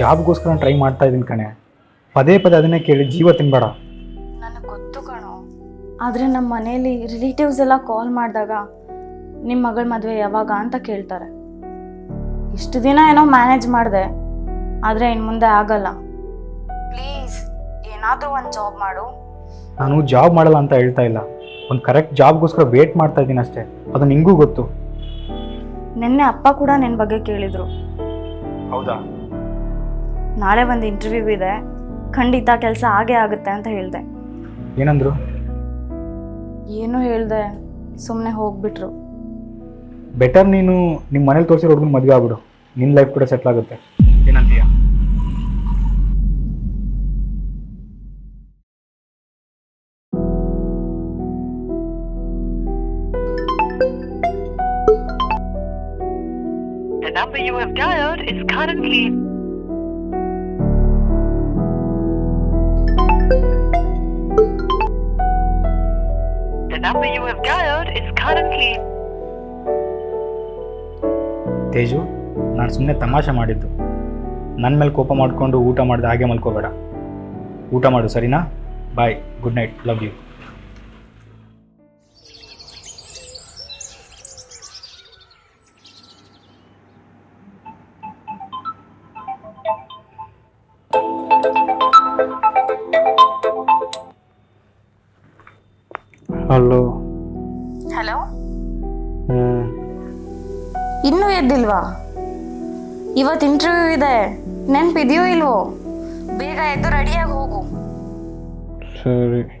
ಜಾಬ್ಗೋಸ್ಕರ try ಮಾಡ್ತಾ ಇದ್ದೀನಿ ಕಣೆ. ಪದೇ ಪದೇ ಅದನ್ನೇ ಕೇಳಿ ಜೀವ ತಿನ್ಬೇಡ. ನನಗೆ ಗೊತ್ತು ಕಣೋ. ಆದರೆ ನಮ್ಮ ಮನೇಲಿ ರಿಲೇಟಿವ್ಸ್ ಎಲ್ಲ ಕಾಲ್ ಮಾಡಿದಾಗ ನಿಮ್ಮ ಮಗಳ ಮದುವೆ ಯಾವಾಗ ಅಂತ ಕೇಳ್ತಾರೆ. ಇಷ್ಟು ದಿನ ಏನೋ ಮ್ಯಾನೇಜ್ ಮಾಡಿದೆ ಆದರೆ ಇನ್ನು ಮುಂದೆ ಆಗಲ್ಲ. ಪ್ಲೀಸ್ ಏನಾದರೂ ಒಂದು ಜಾಬ್ ಮಾಡು. ನಾನು ಜಾಬ್ ಮಾಡಲ್ಲ ಅಂತ ಹೇಳ್ತಾ ಇಲ್ಲ. ಒಂದು ಕರೆಕ್ಟ್ ಜಾಬ್ಗೋಸ್ಕರ ವೇಟ್ ಮಾಡ್ತಾ ಇದ್ದೀನಿ ಅಷ್ಟೇ. ಅದು ನಿಂಗೂ ಗೊತ್ತು. ನಿನ್ನೆ ಅಪ್ಪ ಕೂಡ ನಿನ್ನ ಬಗ್ಗೆ ಕೇಳಿದರು. ಹೌದಾ? ನಾಳೆ ಒಂದು ಇಂಟರ್ವ್ಯೂ ಇದೆ. ಖಂಡಿತ ಕೆಲಸ ಆಗೇ ಆಗುತ್ತೆ ಅಂತ ಹೇಳಿದೆ. ಏನಂದ್ರು? ಏನು ಹೇಳ್ದೆ ಸುಮ್ಮನೆ ಹೋಗ್ಬಿಟ್ರು. ಬೆಟರ್ ನೀನು ನಿಮ್ಮ ಮನೇಲಿ ತೋರಿಸಿರೋ ಹುಡುಗನ ಮದುವೆ ಆಗ್ಬಿಡು. ನಿನ್ನ ಲೈಫ್ ಕೂಡ ಸೆಟ್ಲ್ ಆಗುತ್ತೆ. ಏನಂತೀಯ? The number you have dialed is currently number you have is currently Teju, ನಾನು ಸುಮ್ಮನೆ ತಮಾಷೆ ಮಾಡಿದ್ದು. ನನ್ನ ಮೇಲೆ ಕೋಪ ಮಾಡಿಕೊಂಡು ಊಟ ಮಾಡಿದ ಹಾಗೆ ಮಲ್ಕೋಬೇಡ. ಊಟ ಮಾಡು, ಸರಿನಾ? Bye good night love you ಇವತ್ತು ಇಂಟರ್ವ್ಯೂ ಇದೆ. ನೆನಪಿದೆಯೋ ಇಲ್ವೋ? ಬೇಗ ಎದ್ದು ರೆಡಿಯಾಗಿ ಹೋಗು. ಸರಿ.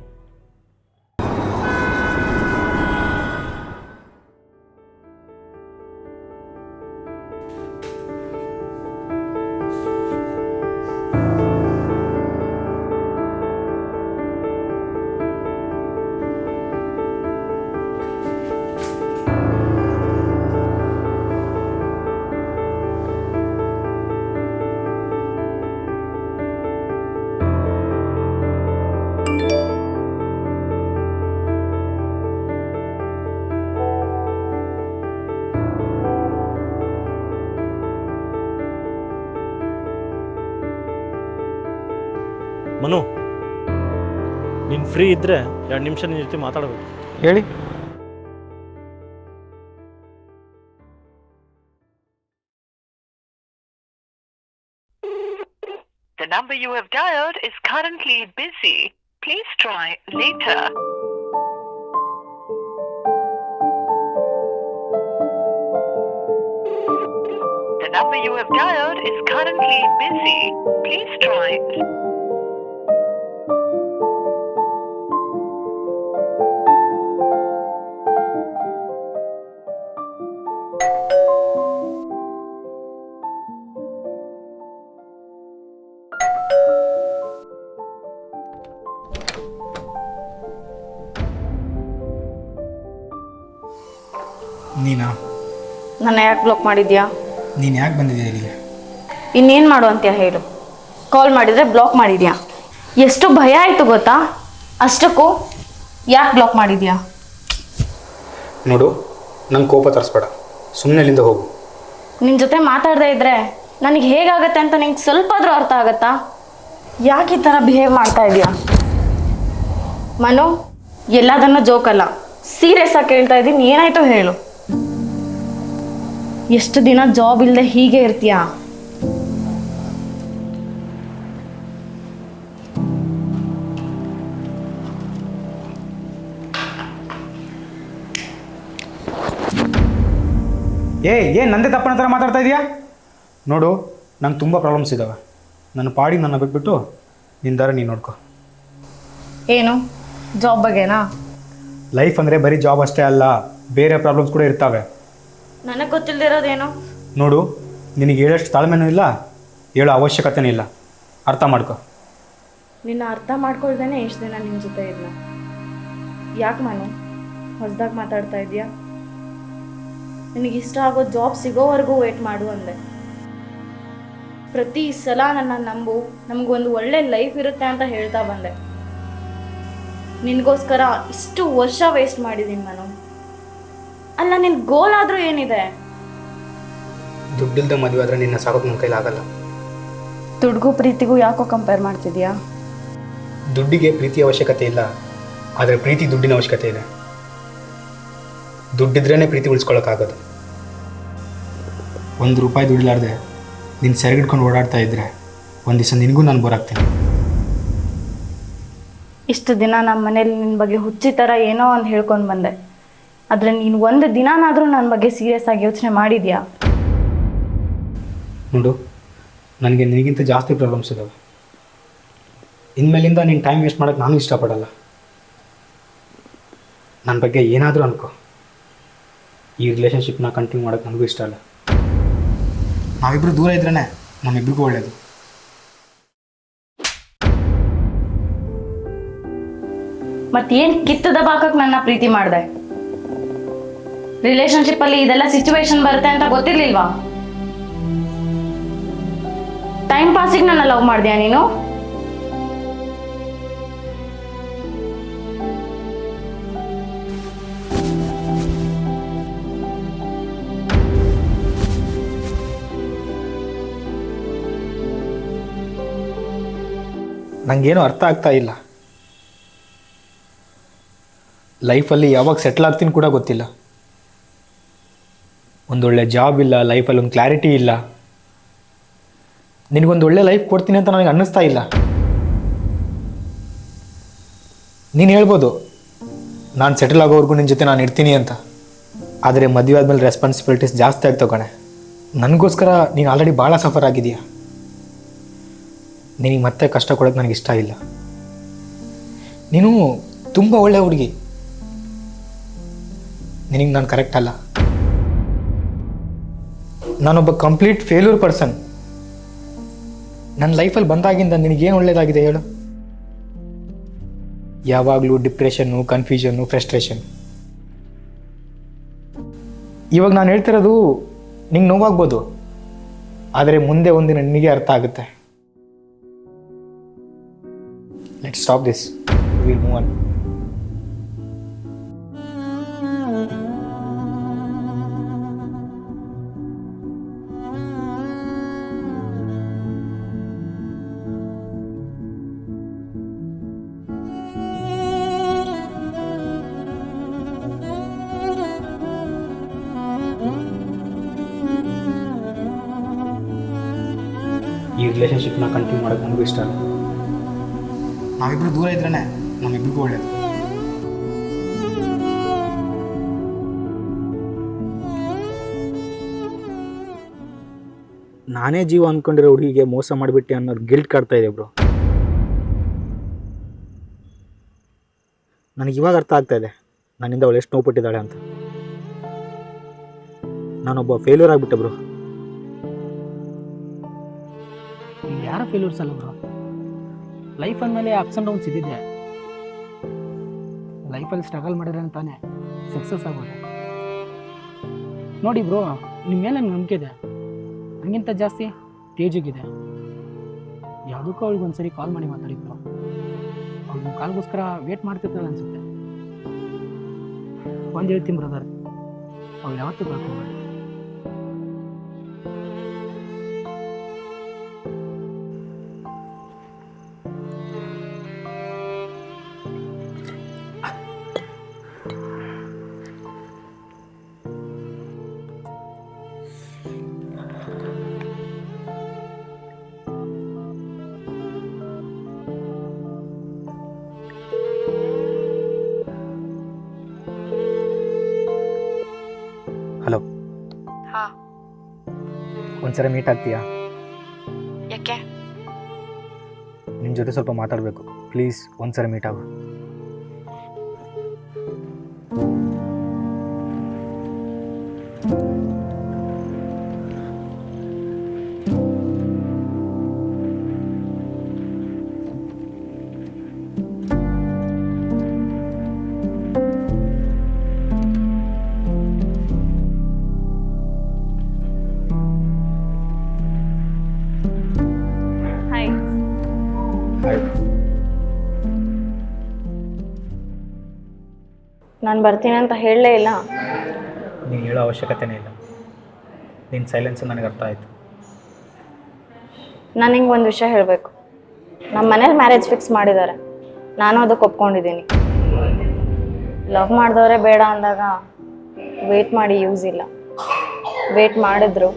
ಫ್ರೀ ಇದ್ದರೆ ಎರಡು ನಿಮಿಷ ನಿನ್ನ ಜೊತೆ ಮಾತಾಡಬೇಕು ಹೇಳಿ The number you have dialed is currently busy. Please try later. The number you have dialed is currently busy. Please try ನನ್ನ ಯಾಕೆ ಬ್ಲಾಕ್ ಮಾಡಿದ್ಯಾ? ನೀನು ಯಾಕೆ ಬಂದಿದ್ದೀಯ ಇಲ್ಲಿಗೆ? ಇನ್ನೇನು ಮಾಡು ಅಂತ ಹೇಳು. ಕಾಲ್ ಮಾಡಿದರೆ ಬ್ಲಾಕ್ ಮಾಡಿದ್ಯಾ? ಎಷ್ಟು ಭಯ ಆಯಿತು ಗೊತ್ತಾ? ಅಷ್ಟಕ್ಕೂ ಯಾಕೆ ಬ್ಲಾಕ್ ಮಾಡಿದ್ಯಾ? ನೋಡು ನಂಗೆ ಕೋಪ ತರಿಸ್ಬೇಡ. ಸುಮ್ಮನೆ ಇಲ್ಲಿಂದ ಹೋಗು. ನಿನ್ನ ಜೊತೆ ಮಾತಾಡದೇ ಇದ್ರೆ ನನಗೆ ಹೇಗಾಗತ್ತೆ ಅಂತ ನಿಂಗೆ ಸ್ವಲ್ಪ ಆದರೂ ಅರ್ಥ ಆಗತ್ತಾ? ಯಾಕೆ ಈ ಥರ ಬಿಹೇವ್ ಮಾಡ್ತಾ ಇದೆಯಾ? ಮನು ಎಲ್ಲದನ್ನ ಜೋಕಲ್ಲ ಸೀರಿಯಸ್ ಆಗಿ ಕೇಳ್ತಾ ಇದ್ದೀನಿ ಏನಾಯ್ತು ಹೇಳು. ಎಷ್ಟು ದಿನ ಜಾಬ್ ಇಲ್ಲದೆ ಹೀಗೆ ಇರ್ತೀಯಾ? ಏ ಏನು ನಂದೇ ತಪ್ಪನ ಥರ ಮಾತಾಡ್ತಾ ಇದೆಯಾ? ನೋಡು ನಂಗೆ ತುಂಬ ಪ್ರಾಬ್ಲಮ್ಸ್ ಇದ್ದಾವೆ ನನ್ನ ಪಾಡಿ ನನ್ನ ಬಿಟ್ಬಿಟ್ಟು ನಿನ್ನ ದಾರ ನೀನು ನೋಡ್ಕೊ. ಏನು? ಜಾಬ್ ಬಗ್ಗೆನಾ? ಲೈಫ್ ಅಂದರೆ ಬರೀ ಜಾಬ್ ಅಷ್ಟೇ ಅಲ್ಲ ಬೇರೆ ಪ್ರಾಬ್ಲಮ್ಸ್ ಕೂಡ ಇರ್ತವೆ. ನನಗೆ ಗೊತ್ತಿಲ್ಲದಿರೋದೇನು ನೋಡು ನಿನಗೆ ಹೇಳೋಷ್ಟು ತಾಳ್ಮೆನೂ ಇಲ್ಲ ಹೇಳೋ ಅವಶ್ಯಕತೆನೂ ಇಲ್ಲ. ಅರ್ಥ ಮಾಡ್ಕೊ. ನಿನ್ನ ಅರ್ಥ ಮಾಡ್ಕೊಳ್ದೇನೆ ಎಷ್ಟು ದಿನ ನಿನ್ನ ಜೊತೆ ಇಲ್ಲ ಯಾಕೆ ಮನು? ಹೊಸದಾಗಿ ಮಾತಾಡ್ತಾ ಇದೆಯಾ ನಿನಗೆ ಇಷ್ಟ ಆಗೋ ಜಾಬ್ ಸಿಗೋವರೆಗೂ ವೇಟ್ ಮಾಡು ಅಂದೆ. ಪ್ರತಿ ಸಲ ನನ್ನ ನಂಬು ನಮಗೊಂದು ಒಳ್ಳೆ ಲೈಫ್ ಇರುತ್ತೆ ಅಂತ ಹೇಳ್ತಾ ಬಂದೆ. ನಿನಗೋಸ್ಕರ ಇಷ್ಟು ವರ್ಷ ವೇಸ್ಟ್ ಮಾಡಿದ್ದೀನಿ ನಾನು ಅಲ್ಲ ನಿನ್ ಗೋಲ್ ಆದ್ರೂ ಏನಿದೆ? ದುಡ್ಡಿಲ್ದ ಮದುವೆ ಆದ್ರೆ ನಿನ್ನ ಸಾಕೋದು ನನ್ನ ಕೈಲಾಗಲ್ಲ ದುಡ್ಗೂ ಪ್ರೀತಿಗೂ ಯಾಕೋ ಕಂಪೇರ್ ಮಾಡ್ತಿದ್ಯಾ? ದುಡ್ಡಿಗೆ ಪ್ರೀತಿ ಅವಶ್ಯಕತೆ ಇಲ್ಲ ಆದರೆ ಪ್ರೀತಿ ದುಡ್ಡಿನ ಅವಶ್ಯಕತೆ ಇದೆ. ದುಡ್ಡಿದ್ರೇನೆ ಪ್ರೀತಿ ಉಳಿಸ್ಕೊಳ್ಳೋಕ್ಕಾಗೋದು ಒಂದು ರೂಪಾಯಿ ದುಡಿಲಾರ್ದೆ ನಿನ್ನ ಸೆರೆಗಿಡ್ಕೊಂಡು ಓಡಾಡ್ತಾ ಇದ್ದರೆ ಒಂದು ದಿವಸ ನಿನಗೂ ನಾನು ಬೋರಾಗ್ತೀನಿ ಇಷ್ಟು ದಿನ ನಮ್ಮ ಮನೇಲಿ ನಿನ್ನ ಬಗ್ಗೆ ಹುಚ್ಚಿ ಥರ ಏನೋ ಒಂದು ಹೇಳ್ಕೊಂಡು ಬಂದೆ. ಆದರೆ ನೀನು ಒಂದು ದಿನನಾದರೂ ನನ್ನ ಬಗ್ಗೆ ಸೀರಿಯಸ್ ಆಗಿ ಯೋಚನೆ ಮಾಡಿದ್ಯಾ? ನೋಡು ನನಗೆ ನಿನಗಿಂತ ಜಾಸ್ತಿ ಪ್ರಾಬ್ಲಮ್ಸ್ ಇದ್ದಾವೆ ಇನ್ಮೇಲಿಂದ ನೀನು ಟೈಮ್ ವೇಸ್ಟ್ ಮಾಡೋಕ್ಕೆ ನಾನು ಇಷ್ಟಪಡಲ್ಲ. ನನ್ನ ಬಗ್ಗೆ ಏನಾದರೂ ಅನ್ಕೋ. ಈ ರಿಲೇಷನ್ಶಿಪ್ನ ಕಂಟಿನ್ಯೂ ಮಾಡೋಕ್ಕೆ ನನಗೂ ಇಷ್ಟ ಅಲ್ಲ. ನಾವಿಬ್ಬರು ದೂರ ಇದ್ರೇ ನಮ್ಮಿಬ್ರಿಗೂ ಒಳ್ಳೆಯದು ಮತ್ತೇನು ಕಿತ್ತದ ಬಾಕಕ್ಕೆ ನನ್ನ ಪ್ರೀತಿ ಮಾಡಿದೆ? ರಿಲೇಶನ್ಶಿಪ್ಪಲ್ಲಿ ಇದೆಲ್ಲ ಸಿಚುವೇಶನ್ ಬರುತ್ತೆ ಅಂತ ಗೊತ್ತಿರ್ಲಿಲ್ವಾ? ಟೈಮ್ ಪಾಸಿಗೆ ನನ್ನ ಲವ್ ಮಾಡಿದ್ಯಾ ನೀನು? ನಂಗೇನು ಅರ್ಥ ಆಗ್ತಾ ಇಲ್ಲ. ಲೈಫಲ್ಲಿ ಯಾವಾಗ ಸೆಟ್ಲ್ ಆಗ್ತೀನಿ ಕೂಡ ಗೊತ್ತಿಲ್ಲ. ಒಂದೊಳ್ಳೆ ಜಾಬ್ ಇಲ್ಲ ಲೈಫಲ್ಲಿ ಒಂದು ಕ್ಲಾರಿಟಿ ಇಲ್ಲ. ನಿನಗೊಂದು ಒಳ್ಳೆ ಲೈಫ್ ಕೊಡ್ತೀನಿ ಅಂತ ನನಗೆ ಅನ್ನಿಸ್ತಾ ಇಲ್ಲ. ನೀನು ಹೇಳ್ಬೋದು, ನಾನು ಸೆಟಲ್ ಆಗೋವರೆಗೂ ನಿನ್ನ ಜೊತೆ ನಾನು ಇರ್ತೀನಿ ಅಂತ. ಆದರೆ ಮದುವೆ ಆದಮೇಲೆ ರೆಸ್ಪಾನ್ಸಿಬಿಲಿಟೀಸ್ ಜಾಸ್ತಿ ಆಗ್ತಾವೆ ಕಣೆ. ನನಗೋಸ್ಕರ ನೀನು ಆಲ್ರೆಡಿ ಭಾಳ ಸಫರ್ ಆಗಿದೆಯಾ. ನಿನಗೆ ಮತ್ತೆ ಕಷ್ಟ ಕೊಡೋಕ್ಕೆ ನನಗೆ ಇಷ್ಟ ಇಲ್ಲ. ನೀನು ತುಂಬ ಒಳ್ಳೆ ಹುಡುಗಿ. ನಿನಗೆ ನಾನು ಕರೆಕ್ಟ್ ಅಲ್ಲ. ನಾನೊಬ್ಬ ಕಂಪ್ಲೀಟ್ ಫೇಲ್ಯೂರ್ ಪರ್ಸನ್ ನನ್ನ ಲೈಫಲ್ಲಿ ಬಂದಾಗಿಂದ ನಿನಗೇನು ಒಳ್ಳೇದಾಗಿದೆ ಹೇಳು? ಯಾವಾಗಲೂ ಡಿಪ್ರೆಷನ್ನು ಕನ್ಫ್ಯೂಷನ್ನು ಫ್ರಸ್ಟ್ರೇಷನ್ ಇವಾಗ ನಾನು ಹೇಳ್ತಿರೋದು ನಿಂಗೆ ನೋವಾಗ್ಬೋದು. ಆದರೆ ಮುಂದೆ ಒಂದಿನ ನಿನಗೆ ಅರ್ಥ ಆಗುತ್ತೆ. Let stop this will move on ರಿಲೇಷನ್ಶಿಪ್ನ continue ಮಾಡೋಕ್ಕೆ ನನಗೂ ಇಷ್ಟ ಅಲ್ಲ. ನಾವಿಬ್ರು ದೂರ ಇದ್ರೇ ನಮ್ಮಿಬ್ರಿಗೂ ಒಳ್ಳೇದು. ನಾನೇ ಜೀವ ಅಂದ್ಕೊಂಡಿರೋ ಹುಡುಗಿಗೆ ಮೋಸ ಮಾಡಿಬಿಟ್ಟೆ ಅನ್ನೋದು ಗಿಲ್ಟ್ ಕಾಡ್ತಾ ಇದೆ ಬ್ರೋ ನನಗೆ ಇವಾಗ ಅರ್ಥ ಆಗ್ತಾ ಇದೆ. ನನ್ನಿಂದ ಅವಳು ಎಷ್ಟು ನೋವು ಪಟ್ಟಿದ್ದಾಳೆ ಅಂತ. ನಾನೊಬ್ಬ ಫೇಲ್ಯೂರ್ ಆಗಿಬಿಟ್ಟೆ ಬ್ರೋ ಯಾರ ಫೇಲ್ಯೂರ್ಸ್ ಅಲ್ಲ ಬ್ರೋ ಲೈಫ್ ಅಂದಮೇಲೆ ಅಪ್ಸ್ ಆ್ಯಂಡ್ ಡೌನ್ಸ್ ಇದ್ದಿದೆ ಲೈಫಲ್ಲಿ ಸ್ಟ್ರಗಲ್ ಮಾಡಿದ್ರೆ ಅಂತಾನೆ ಸಕ್ಸಸ್ ಆಗೋದು. ನೋಡಿ ಬ್ರೋ ನಿಮ್ಮ ಮೇಲೆ ನಂಗೆ ನಂಬಿಕೆ ಇದೆ. ನನಗಿಂತ ಜಾಸ್ತಿ ತೇಜಿಗಿದೆ. ಯಾವುದಕ್ಕೂ ಅವಳಿಗೆ ಒಂದ್ಸರಿ ಕಾಲ್ ಮಾಡಿ ಮಾತಾಡಿ ಬ್ರೋ ಅವ್ಳು ನಿಮ್ಮ ಕಾಲ್ಗೋಸ್ಕರ ವೇಟ್ ಮಾಡ್ತಿರ್ತಾಳೆ ಅನ್ಸುತ್ತೆ. ಒಂದು ಹೇಳ್ತೀನಿ ಬ್ರದರ್ ಅವ್ಳು ಯಾವತ್ತೂ ಕಳ್ಕೊಂಬೇಡಿ ಹಲೋ. ಹಾ. ಒಂದ್ಸಲ ಮೀಟ್ ಆಗ್ತೀಯಾ? ಯಾಕೆ? ನಿನ್ನ ಜೊತೆ ಸ್ವಲ್ಪ ಮಾತಾಡಬೇಕು. ಪ್ಲೀಸ್ ಒಂದ್ಸರಿ ಮೀಟ್ ಆಗು. ನಾನು ಬರ್ತೀನಿ ಅಂತ ಹೇಳಲೇ ಇಲ್ಲ. ನೀನು ಹೇಳೋ ಅವಶ್ಯಕತೆನೇ ಇಲ್ಲ. ನಿನ್ನ ಸೈಲೆನ್ಸ್ ನನಗೆ ಅರ್ಥ ಆಯಿತು. ನಾನು ನಿಂಗೆ ಒಂದು ವಿಷಯ ಹೇಳಬೇಕು. ನಮ್ಮ ಮನೇಲಿ ಮ್ಯಾರೇಜ್ ಫಿಕ್ಸ್ ಮಾಡಿದ್ದಾರೆ. ನಾನು ಅದಕ್ಕೆ ಒಪ್ಕೊಂಡಿದ್ದೀನಿ. ಲವ್ ಮಾಡಿದವರೇ ಬೇಡ ಅಂದಾಗ ವೇಟ್ ಮಾಡಿ ಯೂಸ್ ಇಲ್ಲ. ವೇಟ್ ಮಾಡಿದ್ರು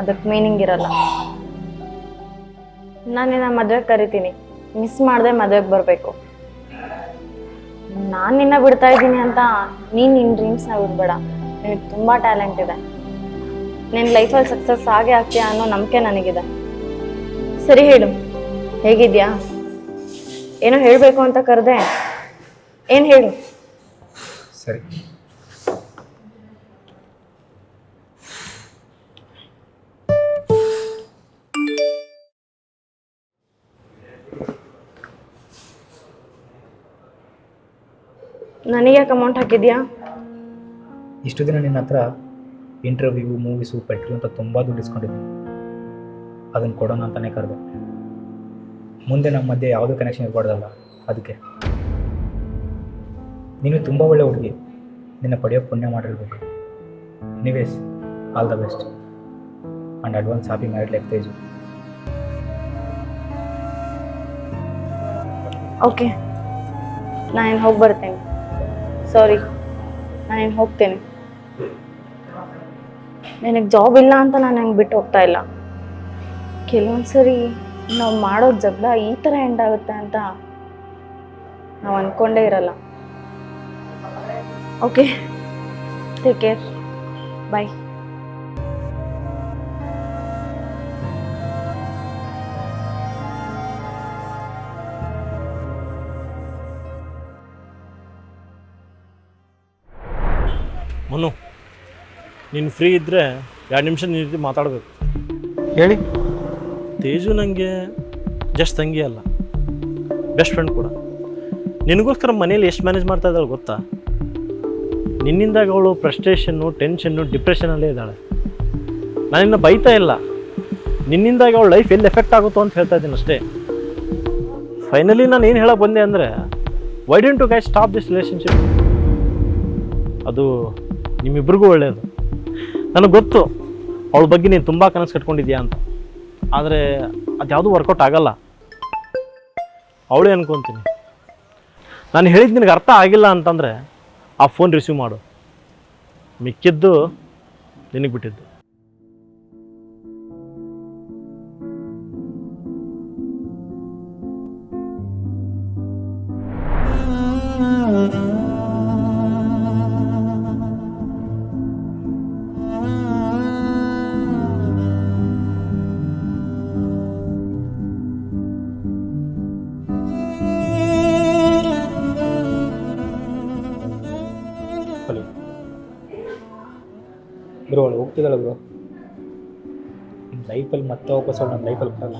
ಅದಕ್ಕೆ ಮೀನಿಂಗ್ ಇರಲ್ಲ. ನಾನು ನಿನ್ನ ಮದುವೆಗೆ ಕರಿತೀನಿ. ಮಿಸ್ ಮಾಡದೆ ಮದುವೆಗೆ ಬರಬೇಕು. ನಾನು ನಿನ್ನ ಬಿಡ್ತಾ ಇದ್ದೀನಿ ಅಂತ ನೀನು ನಿನ್ನ ಡ್ರೀಮ್ಸ್ನ ಬಿಡ್ಬೇಡ. ನಿನಗೆ ತುಂಬ ಟ್ಯಾಲೆಂಟ್ ಇದೆ. ನಿನ್ನ ಲೈಫಲ್ಲಿ ಸಕ್ಸಸ್ ಆಗೇ ಆಗ್ತೀಯ ಅನ್ನೋ ನಂಬಿಕೆ ನನಗಿದೆ. ಸರಿ ಹೇಳು. ಹೇಗಿದ್ಯಾ? ಏನೋ ಹೇಳಬೇಕು ಅಂತ ಕರೆದೆ. ಏನು ಹೇಳು? ಸರಿ. ನನಗೆ ಯಾಕೆ ಅಮೌಂಟ್ ಹಾಕಿದ್ಯಾ? ಇಷ್ಟು ದಿನ ನಿನ್ನ ಹತ್ರ ಇಂಟರ್ವ್ಯೂ ಮೂವೀಸು ಪೆಟ್ರೋಲ್ ಅಂತ ತುಂಬ ದುಡ್ಡು ಇಸ್ಕೊಂಡಿದ್ದೆ ಅದನ್ನು ಕೊಡೋಣ ಅಂತಲೇ ಕರೆದೆ. ಮುಂದೆ ನಮ್ಮ ಮಧ್ಯೆ ಯಾವುದೂ ಕನೆಕ್ಷನ್ ಇರಬಾರ್ದಲ್ಲ ಅದಕ್ಕೆ ನೀನು ತುಂಬ ಒಳ್ಳೆ ಹುಡುಗಿ. ನಿನ್ನ ಪಡೆಯೋ ಪುಣ್ಯ ಮಾಡಿರ್ಬೇಕು. Anyways all the best and advance happy married life Teju. Okay ನಾನು ಹೋಗಿ ಬರ್ತೇನೆ. ಸಾರಿ ನಾನೇನು ಹೋಗ್ತೇನೆ. ನನಗೆ ಜಾಬ್ ಇಲ್ಲ ಅಂತ ನಾನು ಹೆಂಗೆ ಬಿಟ್ಟು ಹೋಗ್ತಾ ಇಲ್ಲ. ಕೆಲವೊಂದು ಸರಿ ನಾವು ಮಾಡೋ ಜಗಳ ಈ ಥರ ಎಂಡ್ ಆಗುತ್ತೆ ಅಂತ ನಾವು ಅಂದ್ಕೊಂಡೇ ಇರಲ್ಲ. ಓಕೆ ಟೇಕ್ ಕೇರ್ ಬಾಯ್ ನೀನು ಫ್ರೀ ಇದ್ದರೆ ಎರಡು ನಿಮಿಷ ನಿನ್ನ ಜೊತೆ ಮಾತಾಡಬೇಕು. ಹೇಳಿ. ತೇಜು ನನಗೆ ಜಸ್ಟ್ ತಂಗಿ ಅಲ್ಲ ಬೆಸ್ಟ್ ಫ್ರೆಂಡ್ ಕೂಡ. ನಿನಗೋಸ್ಕರ ಮನೇಲಿ ಎಷ್ಟು ಮ್ಯಾನೇಜ್ ಮಾಡ್ತಾ ಇದ್ದಾಳೆ ಗೊತ್ತಾ? ನಿನ್ನಿಂದಾಗ ಅವಳು ಫ್ರಸ್ಟ್ರೇಷನ್ನು ಟೆನ್ಷನ್ನು ಡಿಪ್ರೆಷನಲ್ಲೇ ಇದ್ದಾಳೆ. ನಾನಿನ್ನ ಬೈತಾ ಇಲ್ಲ. ನಿನ್ನಿಂದಾಗಿ ಅವಳ ಲೈಫ್ ಎಲ್ಲಿ ಎಫೆಕ್ಟ್ ಆಗುತ್ತೋ ಅಂತ ಹೇಳ್ತಾ ಇದ್ದೀನಿ ಅಷ್ಟೇ. ಫೈನಲಿ ನಾನು ಏನು ಹೇಳಕ್ಕೆ ಬಂದೆ ಅಂದರೆ why don't to guy stop this relationship ಅದು ನಿಮ್ಮಿಬ್ರಿಗೂ ಒಳ್ಳೆಯದು ನನಗೆ ಗೊತ್ತು. ಅವಳ ಬಗ್ಗೆ ನೀನು ತುಂಬ ಕನಸು ಕಟ್ಕೊಂಡಿದ್ಯಾ ಅಂತ. ಆದರೆ ಅದ್ಯಾವುದೂ ವರ್ಕೌಟ್ ಆಗಲ್ಲ. ಅವಳೇ ಅನ್ಕೊತೀನಿ. ನಾನು ಹೇಳಿದ್ದು ನಿನಗೆ ಅರ್ಥ ಆಗಿಲ್ಲ ಅಂತಂದರೆ ಆ ಫೋನ್ ರಿಸೀವ್ ಮಾಡು. ಮಿಕ್ಕಿದ್ದು ನಿನಗೆ ಬಿಟ್ಟಿದ್ದು. ಬ್ರೋ ಅವಳು ಹೋಗ್ತಿದ್ದಾಳೆ ಬ್ರೋ. ಲೈಫಲ್ಲಿ ಮತ್ತೆ ವಾಪಸ್ ಅವಳು ನನ್ನ ಲೈಫಲ್ಲಿ ಬರಲ್ಲ.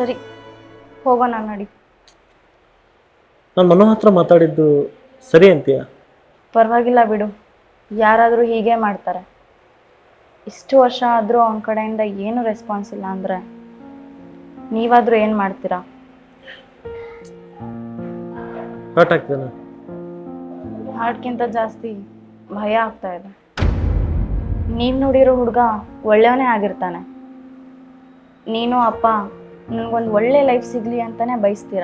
ಸರಿ ಹೋಗೋಣ ನಡಿ. ನಾನು ಮನೋ ಹತ್ರ ಮಾತಾಡಿದ್ದು ಸರಿ ಅಂತೀಯ? ಪರವಾಗಿಲ್ಲ ಬಿಡು. ಯಾರಾದರೂ ಹೀಗೆ ಮಾಡ್ತಾರೆ. ಇಷ್ಟು ವರ್ಷ ಆದರೂ ಅವನ ಕಡೆಯಿಂದ ಏನು ರೆಸ್ಪಾನ್ಸ್ ಇಲ್ಲ ಅಂದರೆ ನೀವಾದರೂ ಏನು ಮಾಡ್ತೀರಾ? ಹರ್ಟ್ ಆಗ್ತೇನೆ ಹಾಡ್ಕಿಂತ ಜಾಸ್ತಿ ಭಯ ಆಗ್ತಾ ಇದೆ. ನೀವು ನೋಡಿರೋ ಹುಡುಗ ಒಳ್ಳೆಯವನೇ ಆಗಿರ್ತಾನೆ. ನೀನು ಅಪ್ಪ ನನಗೊಂದು ಒಳ್ಳೆ ಲೈಫ್ ಸಿಗಲಿ ಅಂತಲೇ ಬಯಸ್ತೀರ?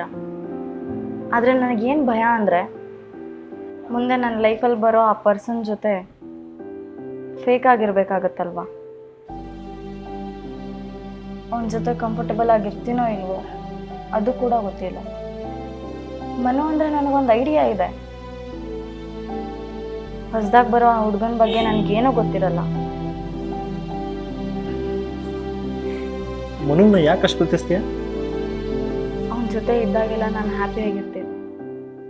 ಆದರೆ ನನಗೇನು ಭಯ ಅಂದರೆ, ಮುಂದೆ ನನ್ನ ಲೈಫಲ್ಲಿ ಬರೋ ಆ ಪರ್ಸನ್ ಜೊತೆ ಫೇಕ್ ಆಗಿರಬೇಕಾಗತ್ತಲ್ವ? ಅವನ ಜೊತೆ ಕಂಫರ್ಟಬಲ್ ಆಗಿರ್ತೀನೋ ಇಲ್ವೋ, ಅದು ಕೂಡ ಗೊತ್ತಿಲ್ಲ. ಮನು ಅಂದರೆ ನನಗೊಂದು ಐಡಿಯಾ ಇದೆ. ಹೊಸದಾಗಿ ಬರೋ ಆ ಹುಡುಗನ ಬಗ್ಗೆ ನನಗೇನೂ ಗೊತ್ತಿರಲ್ಲ. ಮನುನ ಯಾಕೆ ಅಷ್ಟು ಪ್ರೀತಿಸ್ತೀಯ? ಅವನ ಜೊತೆ ಇದ್ದಾಗೆಲ್ಲ ನಾನು ಹ್ಯಾಪಿಯಾಗಿರ್ತೀನಿ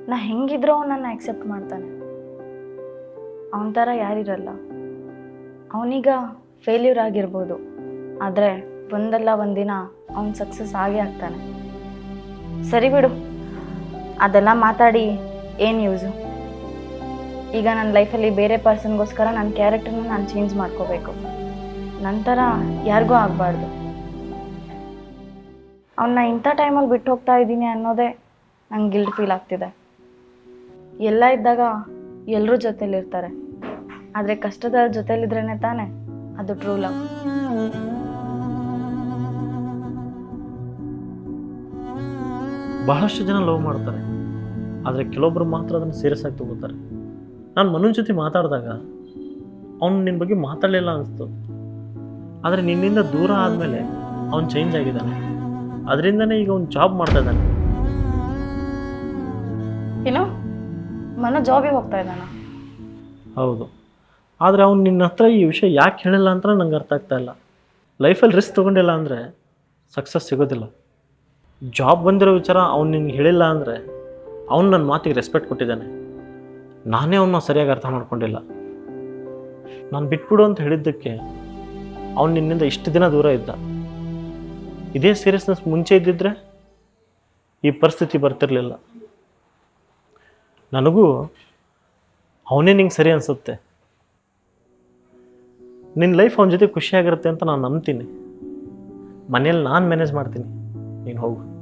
ನಾ ಹೆಂಗಿದ್ರು ಅವನನ್ನ ನನ್ನ ಆಕ್ಸೆಪ್ಟ್ ಮಾಡ್ತಾನೆ. ಅವನ ಥರ ಯಾರಿರಲ್ಲ. ಅವನೀಗ ಫೇಲ್ಯೂರ್ ಆಗಿರ್ಬೋದು. ಆದರೆ ಒಂದಲ್ಲ ಒಂದಿನ ಅವನು ಸಕ್ಸಸ್ ಆಗೇ ಆಗ್ತಾನೆ. ಸರಿ ಬಿಡು. ಅದೆಲ್ಲ ಮಾತಾಡಿ. ಏನು ಯೂಸು ಈಗ ನನ್ನ ಲೈಫಲ್ಲಿ ಬೇರೆ ಪರ್ಸನ್ಗೋಸ್ಕರ ನನ್ನ ಕ್ಯಾರೆಕ್ಟರ್ನ ನಾನು ಚೇಂಜ್ ಮಾಡ್ಕೋಬೇಕು. ನಂತರ ಯಾರಿಗೂ ಆಗಬಾರ್ದು. ಅವನ್ನ ಇಂಥ ಟೈಮಲ್ಲಿ ಬಿಟ್ಟು ಹೋಗ್ತಾ ಇದ್ದೀನಿ ಅನ್ನೋದೇ ನಂಗೆ ಗಿಲ್ಟ್ ಫೀಲ್ ಆಗ್ತಿದೆ. ಎಲ್ಲ ಇದ್ದಾಗ ಎಲ್ಲರೂ ಜೊತೆಲಿರ್ತಾರೆ ಆದರೆ ಕಷ್ಟದ ಜೊತೆಲಿದ್ರೇ ತಾನೆ ಅದು ಟ್ರೂ ಲವ್ ಬಹಳಷ್ಟು ಜನ ಲವ್ ಮಾಡ್ತಾರೆ. ಆದರೆ ಕೆಲವೊಬ್ಬರು ಮಾತ್ರ ಅದನ್ನು ಸೀರಿಯಸ್ ಆಗಿ ತಗೋತಾರೆ. ನಾನು ಮನುನ್ ಜೊತೆ ಮಾತಾಡಿದಾಗ ಅವನು ನಿನ್ನ ಬಗ್ಗೆ ಮಾತಾಡಲಿಲ್ಲ ಅನಿಸ್ತು. ಆದರೆ ನಿನ್ನಿಂದ ದೂರ ಆದಮೇಲೆ ಅವನು ಚೇಂಜ್ ಆಗಿದ್ದಾನೆ. ಅದರಿಂದನೇ ಈಗ ಒಂದು ಜಾಬ್ ಮಾಡ್ತಾ ಇದ್ದಾನೆ. ಏನೋ ಮನ ಜಾಬಿಗೆ ಹೋಗ್ತಾ ಇದ್ದಾನ? ಹೌದು. ಆದರೆ ಅವ್ನು ನಿನ್ನ ಹತ್ರ ಈ ವಿಷಯ ಯಾಕೆ ಹೇಳಿಲ್ಲ ಅಂತ ನಂಗೆ ಅರ್ಥ ಆಗ್ತಾ ಇಲ್ಲ. ಲೈಫಲ್ಲಿ ರಿಸ್ಕ್ ತೊಗೊಂಡಿಲ್ಲ ಅಂದರೆ ಸಕ್ಸಸ್ ಸಿಗೋದಿಲ್ಲ. ಜಾಬ್ ಬಂದಿರೋ ವಿಚಾರ ಅವ್ನು ನಿನ್ಗೆ ಹೇಳಿಲ್ಲ ಅಂದರೆ ಅವ್ನು ನನ್ನ ಮಾತಿಗೆ ರೆಸ್ಪೆಕ್ಟ್ ಕೊಟ್ಟಿದ್ದಾನೆ. ನಾನೇ ಅವನ್ನ ಸರಿಯಾಗಿ ಅರ್ಥ ಮಾಡ್ಕೊಂಡಿಲ್ಲ. ನಾನು ಬಿಟ್ಬಿಡು ಅಂತ ಹೇಳಿದ್ದಕ್ಕೆ ಅವ್ನು ನಿನ್ನಿಂದ ಇಷ್ಟು ದಿನ ದೂರ ಇದ್ದ. ಇದೇ ಸೀರಿಯಸ್ನೆಸ್ ಮುಂಚೆ ಇದ್ದಿದ್ರೆ ಈ ಪರಿಸ್ಥಿತಿ ಬರ್ತಿರಲಿಲ್ಲ. ನನಗೂ ಅವನೇ ನಿಂಗೆ ಸರಿ ಅನಿಸುತ್ತೆ. ನಿನ್ನ ಲೈಫ್ ಅವನ ಜೊತೆ ಖುಷಿಯಾಗಿರುತ್ತೆ ಅಂತ ನಾನು ನಂಬ್ತೀನಿ. ಮನೇಲಿ ನಾನು ಮ್ಯಾನೇಜ್ ಮಾಡ್ತೀನಿ. ನೀನು ಹೋಗು.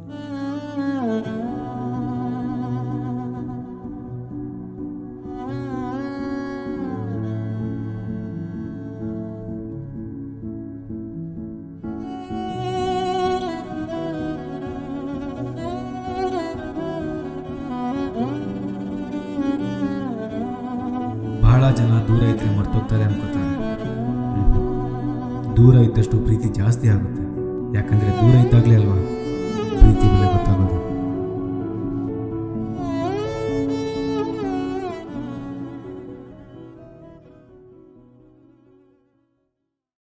ಮರ್ತೋಗ್ತಾರೆ ಅನ್ಕೋತಾರೆ. ದೂರ ಇದ್ದಷ್ಟು ಪ್ರೀತಿ ಜಾಸ್ತಿ ಆಗುತ್ತೆ ಯಾಕಂದರೆ ದೂರ ಬೆಲೆ